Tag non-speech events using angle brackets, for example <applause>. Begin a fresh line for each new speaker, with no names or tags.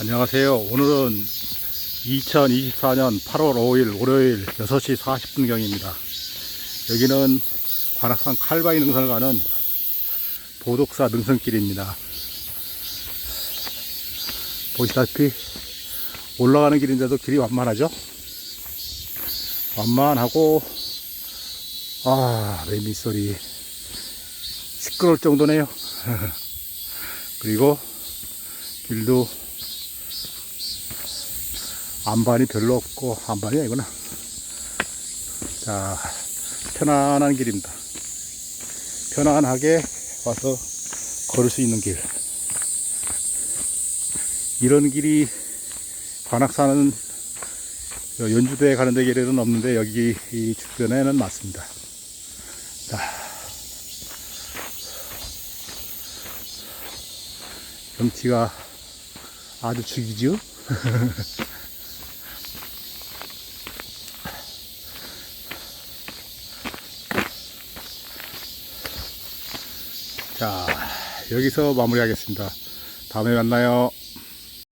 안녕하세요. 오늘은 2024년 8월 5일 월요일 6시 40분경입니다. 여기는 관악산 칼바위 능선을 가는 보독사 능선길입니다. 보시다시피 올라가는 길인데도 길이 완만하죠? 완만하고 아 매미 소리 시끄러울 정도네요. <laughs> 그리고 길도 안반이 별로 없고 안반이 아니구나. 자 편안한 길입니다. 편안하게 와서 걸을 수 있는 길. 이런 길이 관악산은 연주도에 가는 데 길에는 없는데 여기 이 주변에는 많습니다. 자, 경치가 아주 죽이죠? <laughs> 자, 여기서 마무리하겠습니다. 다음에 만나요.